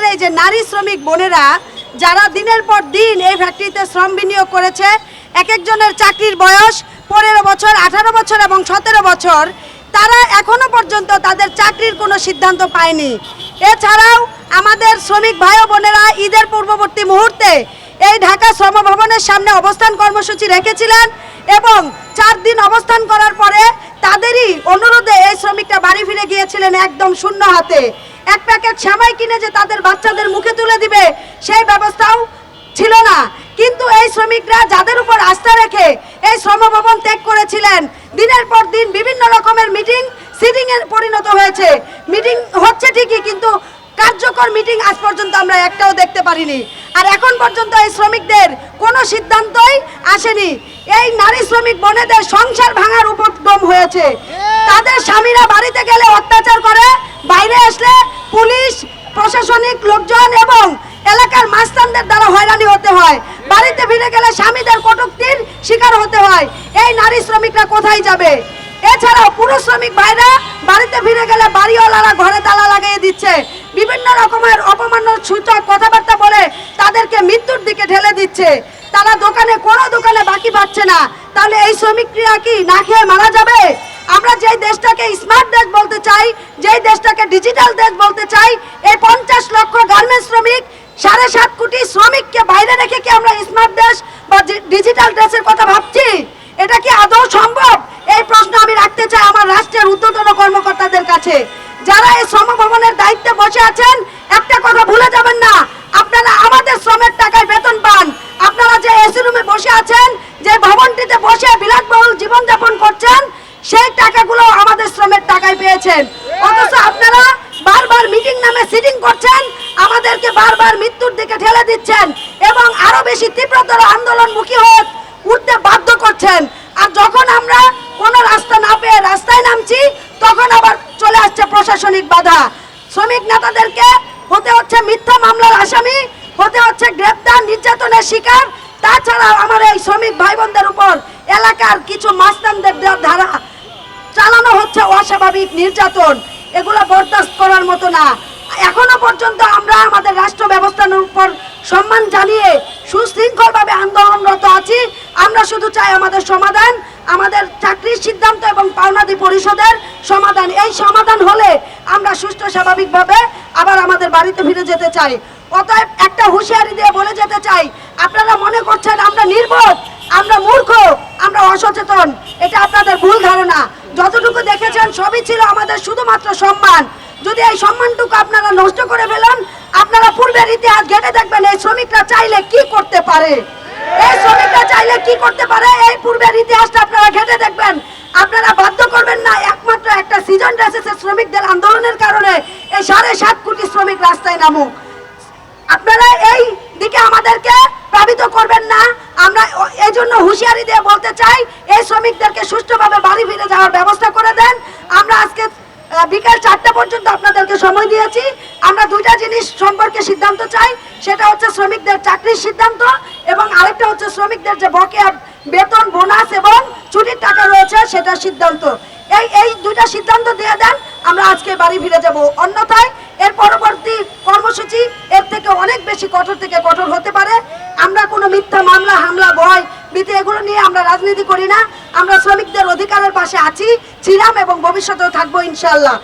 আমাদের এই যে নারী শ্রমিক বোনেরা, যারা দিনের পর দিন এই ফ্যাক্টরিতে শ্রম বিনিয়োগ করেছে, এক একজনের চাকরির বয়স পনেরো বছর, আঠারো বছর এবং সতেরো বছর, তারা এখনও পর্যন্ত তাদের চাকরির কোনো সিদ্ধান্ত পায়নি। এছাড়াও আমাদের শ্রমিক ভাই বোনেরা ঈদের পূর্ববর্তী মুহূর্তে এই ঢাকা শ্রম ভবনের সামনে অবস্থান কর্মসূচি রেখেছিলেন এবং চার দিন অবস্থান করার পরে তাদেরই অনুরোধে এই শ্রমিকটা বাড়ি ফিরে গিয়েছিলেন একদম শূন্য হাতে। এক প্যাকেট শ্যামাই কিনে যে তাদের বাচ্চাদের মুখে তুলে দিবে, সেই ব্যবস্থাও ছিল না। কিন্তু এই শ্রমিকরা যাদের উপর আস্থা রেখে এই শ্রমভবন ত্যাগ করেছিলেন, দিনের পর দিন বিভিন্ন রকমের মিটিং সিটিং এর পরিণত হয়েছে। মিটিং হচ্ছে ঠিকই, কিন্তু কার্যকর মিটিং আজ পর্যন্ত আমরা একটাও দেখতে পারিনি। আর এখন পর্যন্ত এই শ্রমিকদের কোনো সিদ্ধান্তই আসেনি। এই নারী শ্রমিক বোনেদের সংসার ভাঙার উপক্রম হয়েছে। তাদের স্বামীরা বাড়িতে গেলে অত্যাচার করে, বাইরে আসলে পুলিশ, প্রশাসনিক লোকজন এবং এলাকার মাস্তানদের দ্বারা হয়রানি হতে হয়। বাড়িতে ফিরে গেলে স্বামীদের কটুক্তির শিকার হতে হয়। এই নারী শ্রমিকরা কোথায় যাবে? এছাড়াও পুরুষ শ্রমিক ভাইরা বাড়িতে ফিরে গেলে বাড়িওয়ালারা ঘরে তালা লাগিয়ে দিচ্ছে। বিভিন্ন রকমের অপমান্য সূচক কথাবার্তা বলে তাদেরকে মৃত্যুর দিকে ঠেলে দিচ্ছে। তারা দোকানে কোনো দোকানে বাকি পাচ্ছে না। তাহলে এই শ্রমিকরা কি না খেয়ে মারা যাবে? আমরা যেই দেশটাকে স্মার্ট দেশ বলতে চাই, যেই দেশটাকে ডিজিটাল দেশ বলতে চাই, এই পঞ্চাশ লক্ষ গার্মেন্টস শ্রমিক, সাড়ে সাত কোটি শ্রমিককে বাইরে রেখে কি আমরা স্মার্ট দেশ বা ডিজিটাল দেশের কথা ভাবছি? এটা কি আদৌ সম্ভব? এই প্রশ্ন আমি রাখতে চাই আমার রাষ্ট্রের ঊর্ধ্বতন কর্মকর্তাদের কাছে। যারা এই শ্রম ভবনের দায়িত্বে বসে আছেন, একটা কথা ভুলে যাবেন না। আপনারা আমাদের শ্রমের টাকায় বেতন পান। আপনারা যে এসি রুমে বসে আছেন, যে ভবনটিতে বসে বিলাসবহুল জীবনযাপন করছেন সেই টাকাগুলো আমাদের শ্রমের টাকায় পেয়েছেন। অথচ আপনারা বারবার মিটিং নামে সিটিং করছেন, আমাদেরকে বারবার মৃত্যুর দিকে ঠেলে দিচ্ছেন এবং আরও বেশি তীব্রতর আন্দোলনমুখী হয়ে উঠতে বাধ্য করছেন। আর যখন আমরা কোনো রাস্তা না পেয়ে রাস্তায় নামছি, তখন আবার চলে আসছে প্রশাসনিক বাধা। শ্রমিক নেতাদেরকে হতে হচ্ছে মিথ্যা মামলার আসামি, হতে হচ্ছে গ্রেপ্তার, নির্যাতনের শিকার। তাছাড়া আমার এই শ্রমিক ভাই বোনদের উপর এলাকার কিছু মাস্তানদের দ্বারা চালানো হচ্ছে অস্বাভাবিক নির্যাতন। এগুলো বরদাস্ত করার মতো না। এখনও পর্যন্ত আমরা আমাদের রাষ্ট্র ব্যবস্থার উপর সম্মান জানিয়ে সুশৃঙ্খলভাবে আন্দোলনরত আছি। আমরা শুধু চাই আমাদের সমাধান, আমাদের চাকরির সিদ্ধান্ত এবং পাওনাদি পরিষদের সমাধান। এই সমাধান হলে আমরা সুষ্ঠু স্বাভাবিকভাবে আবার আমাদের বাড়িতে ফিরে যেতে চাই। অতএব একটা হুঁশিয়ারি দিয়ে বলে যেতে চাই, আপনারা মনে করছেন আমরা নির্বোধ, আমরা মূর্খ, আমরা অসচেতন। এটা আপনাদের ভুল ধারণা। যতটুকু দেখেছেন, সবই ছিল আমাদের শুধুমাত্র সম্মান। যদি এই সম্মানটুকু আপনারা নষ্ট করে ফেলেন, আপনারা পূর্বের ইতিহাস ঘেটে দেখবেন এই শ্রমিকরা চাইলে কি করতে পারে। এই শ্রমিকরা চাইলে কি করতে পারে? এই পূর্বের ইতিহাসটা আপনারা ঘেটে দেখবেন। আপনারা বাধ্য করবেন না, একমাত্র একটা সিজন ড্রেসেসের শ্রমিকদের আন্দোলনের কারণে এই সাড়ে সাত কোটি শ্রমিক রাস্তায় নামুক। আপনারা এই দিকে আমাদেরকে প্লাবিত করবেন না। আমরা জন্য হুঁশিয়ারি দিয়ে বলতে চাই, এই শ্রমিকদেরকে সুষ্ঠুভাবে বাড়ি ফিরে যাওয়ার ব্যবস্থা করে দেন। আমরা আজকে বিকাল চারটা পর্যন্ত আপনাদেরকে সময় দিয়েছি। আমরা দুইটা জিনিস সম্পর্কে সিদ্ধান্ত চাই, সেটা হচ্ছে শ্রমিকদের চাকরির সিদ্ধান্ত এবং আরেকটা হচ্ছে শ্রমিকদের যে বকেয়া বেতন, বোনাস এবং ছুটির টাকা রয়েছে সেটা সিদ্ধান্ত। এই এই দুইটা সিদ্ধান্ত দিয়ে দেন, আমরা আজকে বাড়ি ফিরে যাব। অন্যথায় এর পরবর্তী কর্মসূচি এর থেকে অনেক বেশি কঠোর থেকে কঠোর হতে পারে। আমরা কোনো মিথ্যা মামলা, হামলা, ভয় ভীতি এগুলো নিয়ে আমরা রাজনীতি করি না। আমরা শ্রমিকদের অধিকারের পাশে আছি, ছিলাম এবং ভবিষ্যতেও থাকব ইনশাল্লাহ